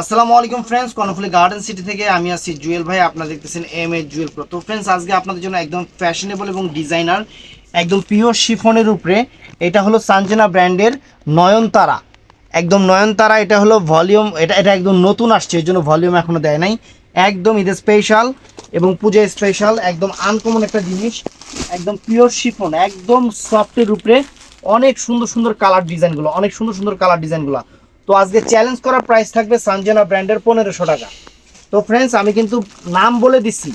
আসসালামু আলাইকুম friends Karnaphuli garden city থেকে আমি আছি জুয়েল ভাই, আপনারা দেখতেছেন এম এ জুয়েল প্রো তো ফ্রেন্ডস আজকে আপনাদের জন্য একদম ফ্যাশনেবল এবং ডিজাইনার একদম পিওর শিফনের উপরে, এটা হলো সানজেনা ব্র্যান্ডের নয়নতারা। একদম নয়নতারা, এটা হলো ভলিউম এটা এটা একদম নতুন আসছে, এর জন্য ভলিউম এখনও দেয় নাই। একদম ঈদের স্পেশাল এবং পূজা স্পেশাল একদম আনকমন একটা জিনিস, একদম পিওর শিফন একদম সফটের উপরে অনেক সুন্দর সুন্দর কালার ডিজাইনগুলো অনেক সুন্দর সুন্দর কালার ডিজাইনগুলো তো আজকে চ্যালেঞ্জ করার প্রাইস থাকবে সানজেনা ব্র্যান্ডের পনেরোশো টাকা। তো ফ্রেন্ডস আমি কিন্তু নাম বলে দিচ্ছি।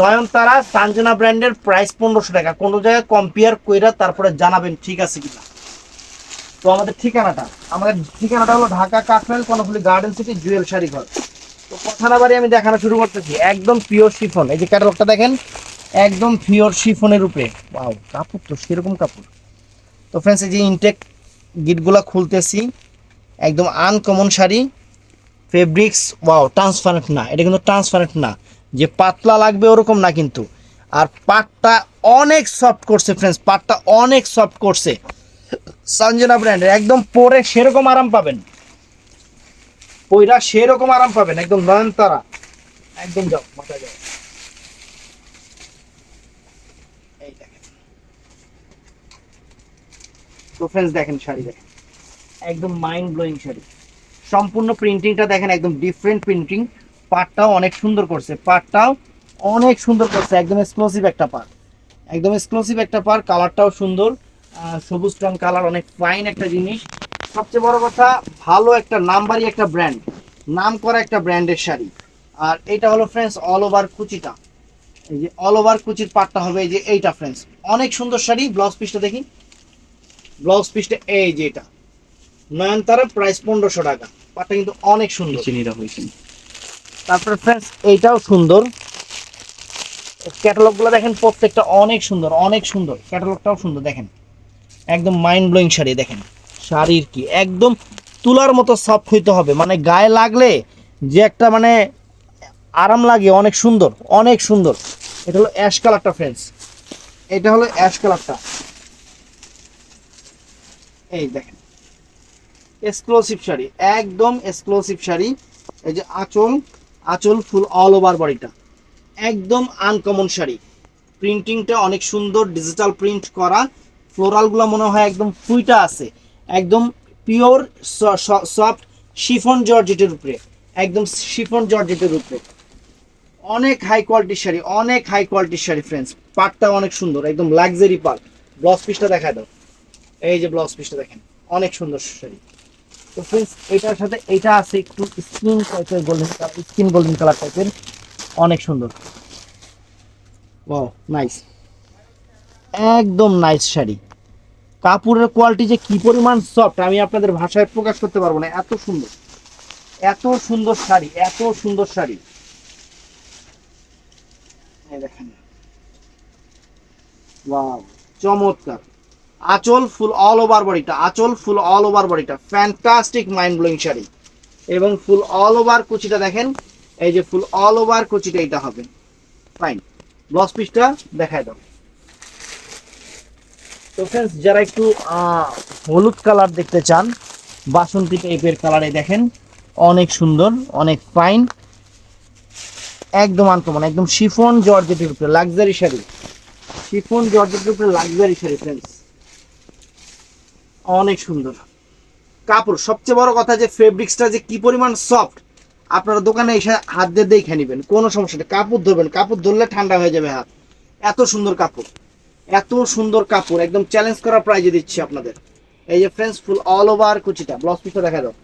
নয়নতারা সানজেনা ব্র্যান্ডের প্রাইস পনেরোশো টাকা। কোনো জায়গায় কম্পেয়ার কইরা তারপরে জানাবেন ঠিক আছে কিনা। তো আমাদের ঠিকানাটা আমাদের ঠিকানাটা হলো ঢাকা কাকরাইল কর্ণফুলি গার্ডেন সিটি জুয়েল শাড়ি ঘর তো কথা না বাড়ি আমি দেখানো শুরু করতেছি। একদম পিওর শিফন এই যে ক্যাটালগটা দেখেন, একদম পিওর শিফনের উপরে। বাউ কাপড় তো সেরকম কাপড়। তো ফ্রেন্ডস এই যে ইনটেক গিটগুলো খুলতেছি। একদম uncommon sari. Fabrics wow transparent না। এটা কিন্তু ট্রান্সপারেন্ট না। যে পাতলা লাগবে ওরকম না কিন্তু। আর পাটটা অনেক সফট করছে ফ্রেন্ডস পাটটা অনেক সফট করছে। সঞ্জনা ব্র্যান্ডের একদম পরে সেরকম আরাম পাবেন। পইরা সেরকম আরাম পাবেন, একদম নয়নতারা। একদম যাও মাথা যাও। তো ফ্রেন্ডস দেখেন শাড়ি দেখেন। একদম মাইন্ড ব্লোয়িং শাড়ি। সম্পূর্ণ প্রিন্টিংটা দেখেন, একদম ডিফারেন্ট প্রিন্টিং পাটটাও অনেক সুন্দর করছে। পাটটাও অনেক সুন্দর করছে, একদম এক্সক্লুসিভ একটা পাট। একদম এক্সক্লুসিভ একটা পার কালারটাও সুন্দর। সবুজ টন কালার অনেক ফাইন একটা জিনিস। সবচেয়ে বড় কথা, ভালো একটা নাম্বারই একটা ব্র্যান্ড নাম করা একটা ব্র্যান্ডের শাড়ি। আর এটা হলো ফ্রেন্ডস অল ওভার কুচিটা। এই যে অল ওভার কুচির পাটটা হবে, এই যে এইটা ফ্রেন্ডস অনেক সুন্দর শাড়ি ব্লাউজ পিসটা দেখি। ব্লাউজ পিসটা এই যে এটা। নয়নতারা প্রাইস পনেরোশো টাকা। পাটটা কিন্তু অনেক সুন্দর। চিনিটা হয়েছে। তারপরে ফ্রেন্ডস এইটাও সুন্দর। ক্যাটালগগুলো দেখেন প্রত্যেকটা অনেক সুন্দর অনেক সুন্দর। ক্যাটালগটাও সুন্দর দেখেন। একদম মাইন্ড ব্লোয়িং শাড়ি দেখেন। শাড়ির কি একদম তুলার মতো সফট হইতে হবে। মানে গায়ে লাগলে যে একটা মানে আরাম লাগে অনেক সুন্দর অনেক সুন্দর। এটা হলো অ্যাশ কালারটা ফ্রেন্ডস এটা হলো অ্যাশ কালারটা এই দেখেন। এক্সক্লুসিভ শাড়ি, একদম এক্সক্লুসিভ শাড়ি। এই যে আঁচল আঁচল ফুল অল ওভার বডিটা একদম আনকমন শাড়ি। প্রিন্টিংটা অনেক সুন্দর ডিজিটাল প্রিন্ট করা। ফ্লোরালগুলো মনে হয় একদম ফুইটা আছে। একদম পিওর সফট শিফন জর্জেটের উপরে। একদম শিফন জর্জেটের উপরে। অনেক হাই কোয়ালিটির শাড়ি, অনেক হাই কোয়ালিটির শাড়ি ফ্রেন্ডস পাটটা অনেক সুন্দর, একদম লাক্সারি পাট। ব্লাউজ পিসটা দেখা দাও। এই যে ব্লাউজ পিসটা দেখেন, অনেক সুন্দর শাড়ি। তো ফ্রেন্ডস এটার সাথে এটা আছে একটু স্কিন টাইপের golden colour skin golden colour টাইপের অনেক সুন্দর। ওয়াও নাইস একদম নাইস শাড়ি। কাপড়ের কোয়ালিটি যে কি পরিমাণ সফট আমি আপনাদের ভাষায় প্রকাশ করতে পারব না এত সুন্দর। এত সুন্দর শাড়ি এত সুন্দর শাড়ি। দেখেন। ওয়াও চমৎকার। আঁচল ফুল অল ওভার বডিটা, আঁচল ফুল অল ওভার বডিটা ফ্যান্টাস্টিক মাইন্ড ব্লোয়িং শাড়ি। এবং ফুল অল ওভার কুচিটা দেখেন, এই যে ফুল অল ওভার কুচিটা এটা হবে। ফাইন ব্লাউজ পিসটা দেখায় দাও। তো ফ্রেন্ডস যারা একটু হলুদ কালার দেখতে চান, বাসন্তী টাইপের কালারে দেখেন, অনেক সুন্দর, অনেক ফাইন একদম আনকমন, একদম শিফন জর্জেটের উপরে লাক্সারি শাড়ি। শিফন জর্জেটের উপরে লাক্সারি শাড়ি ফ্রেন্ডস অনেক সুন্দর। কাপড়, সবচেয়ে বড় কথা যে ফেব্রিক্সটা যে কি পরিমাণ সফট আপনারা দোকানে এসে হাত দিয়ে দেখে নেবেন, কোনো সমস্যা নেই। কাপড় ধরবেন, কাপড় ধরলে ঠান্ডা হয়ে যাবে হাত। এত সুন্দর কাপড়, এত সুন্দর কাপড়, একদম চ্যালেঞ্জ করা প্রাইজে দিচ্ছি আপনাদের। এই যে ফ্রেন্ডস ফুল অল ওভার কুচিটা ব্লাউজ পিসটা দেখা দাও।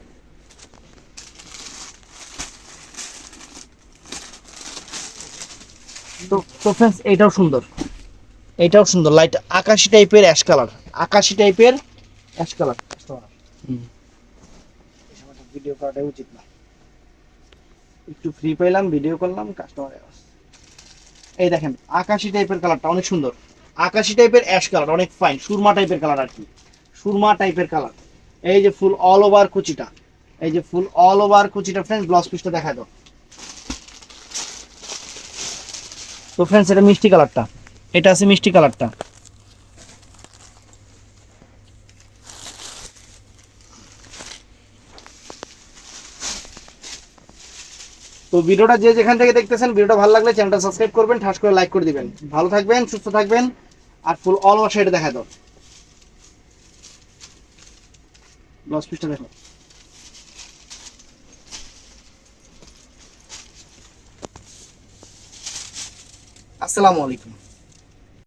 তো ফ্রেন্ডস এটাও সুন্দর। এটাও সুন্দর লাইট আকাশি টাইপের অ্যাশ কালার আকাশি টাইপের অ্যাশ কালার ভিডিও করাটাই উচিত না। একটু ফ্রি পেলাম ভিডিও করলাম কাস্টমার এই দেখেন আকাশি টাইপের কালারটা অনেক সুন্দর। আকাশি টাইপের অ্যাশ কালার অনেক ফাইন সুরমা টাইপের কালার আর কি। সুরমা টাইপের কালার এই যে ফুল অল ওভার কুচিটা। এই যে ফুল অল ওভার কুচিটা ফ্রেন্ডস ব্লাউজ পিসটা দেখা দাও। তো ফ্রেন্ডস এটা মিষ্টি কালারটা এটা আছে মিষ্টি কালারটা ভিডিওটা যে যেখান থেকে দেখতেছেন, ভিডিওটা ভালো লাগলে চ্যানেলটা সাবস্ক্রাইব করবেন, ঠাস করে লাইক করে দিবেন। ভালো থাকবেন, সুস্থ থাকবেন, আর ফুল অল ওভার সাইডে দেখা দাও। ব্লাউজ পিসটা দেখো। আসসালামু আলাইকুম।